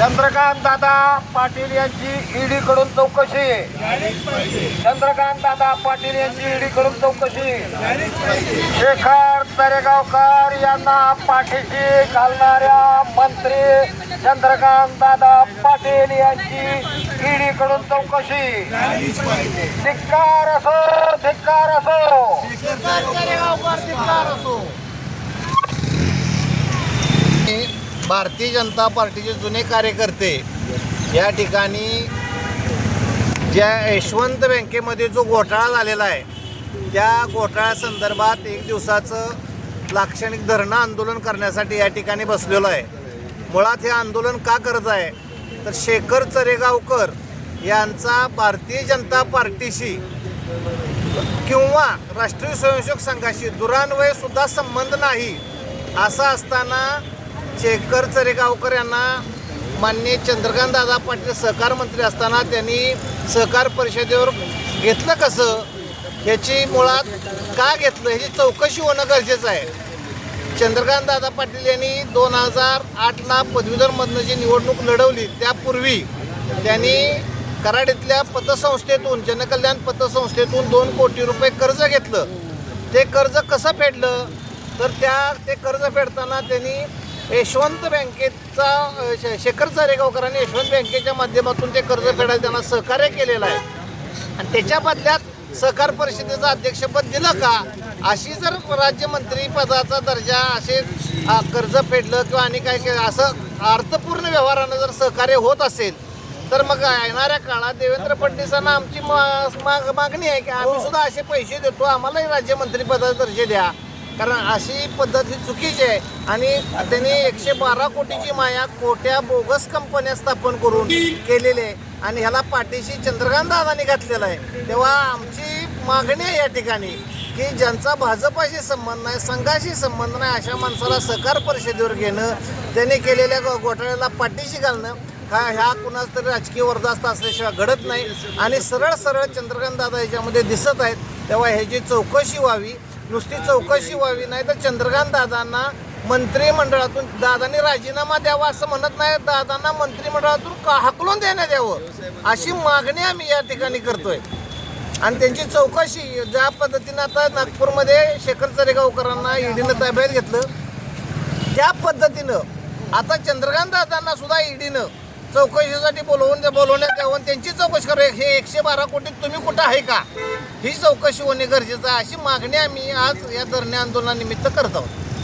चंद्रकांत दादा पाटील यांची ईडी कडून चौकशी. चंद्रकांत दादा पाटील यांची ईडी कडून चौकशी. शेखर तरेगावकर यांना पाठीशी घालणाऱ्या मंत्री चंद्रकांत दादा पाटील यांची ईडी कडून चौकशी. धिक्कार असो धिक्कार असो. भारतीय जनता पार्टीचे जुने कार्यकर्ते या ठिकाणी ज्या यशवंत बँकेमध्ये जो घोटाळा झालेला आहे त्या घोटाळ्यासंदर्भात एक दिवसाचं लाक्षणिक धरणं आंदोलन करण्यासाठी या ठिकाणी बसलेलो आहे. मुळात हे आंदोलन का करत आहे? तर शेखर चरेगावकर यांचा भारतीय जनता पार्टीशी किंवा राष्ट्रीय स्वयंसेवक संघाशी दुरान्वयसुद्धा संबंध नाही असं असताना शेखर चरेगावकर यांना माननीय चंद्रकांत दादा पाटील सहकार मंत्री असताना त्यांनी सहकार परिषदेवर घेतलं कसं? ह्याची मुळात का घेतलं? ह्याची चौकशी होणं गरजेचं आहे. चंद्रकांत दादा पाटील यांनी दोन हजार आठला पदवीधरमधनं जी निवडणूक लढवली त्यापूर्वी त्यांनी कराडीतल्या पतसंस्थेतून जनकल्याण पतसंस्थेतून दोन कोटी रुपये कर्ज घेतलं. ते कर्ज कसं फेडलं? तर त्या ते कर्ज फेडताना त्यांनी यशवंत बँकेचा शेखर चारेगावकरांनी यशवंत बँकेच्या माध्यमातून ते कर्ज फेडायला त्यांना सहकार्य केलेलं आहे. आणि त्याच्या बदल्यात सहकार परिषदेचं अध्यक्षपद दिलं का अशी जर राज्यमंत्री पदाचा दर्जा असे कर्ज फेडलं किंवा आणि काय असं अर्थपूर्ण व्यवहारानं जर सहकार्य होत असेल तर मग येणाऱ्या काळात देवेंद्र फडणवीसांना आमची मागणी आहे की आम्ही सुद्धा असे पैसे देतो आम्हालाही राज्यमंत्री पदाचा दर्जा द्या. कारण अशी पद्धत ही चुकीची आहे. आणि त्यांनी एकशे बारा कोटीची माया खोट्या बोगस कंपन्या स्थापन करून केलेली आहे. आणि ह्याला पाठीशी चंद्रकांत दादानी घातलेला आहे. तेव्हा आमची मागणी आहे या ठिकाणी की ज्यांचा भाजपाशी संबंध नाही संघाशी संबंध नाही अशा माणसाला सहकार परिषदेवर घेणं त्यांनी केलेल्या घोटाळ्याला पाठीशी घालणं हा ह्या कुणाच तरी राजकीय वर्धास्त असल्याशिवाय घडत नाही. आणि सरळ सरळ चंद्रकांत दादा याच्यामध्ये दिसत आहेत. तेव्हा ह्याची चौकशी व्हावी. नुसती चौकशी व्हावी नाही तर चंद्रकांत दादांना मंत्रिमंडळातून दादांनी राजीनामा द्यावा असं म्हणत नाही दादांना मंत्रिमंडळातून का हाकलून देण्यात यावं? अशी मागणी आम्ही या ठिकाणी करतोय. आणि त्यांची चौकशी ज्या पद्धतीनं आता नागपूरमध्ये शेखर चरेगावकरांना ईडीनं ताब्यात घेतलं त्या पद्धतीनं आता चंद्रकांत दादांना सुद्धा ईडीनं चौकशीसाठी बोलवून बोलवण्यात यावं त्यांची चौकशी करू. हे एकशे बारा कोटी तुम्ही कुठं आहे का? ही चौकशी होणे गरजेचं आहे. अशी मागणी आम्ही आज या धरणे आंदोलनानिमित्त करत आहोत.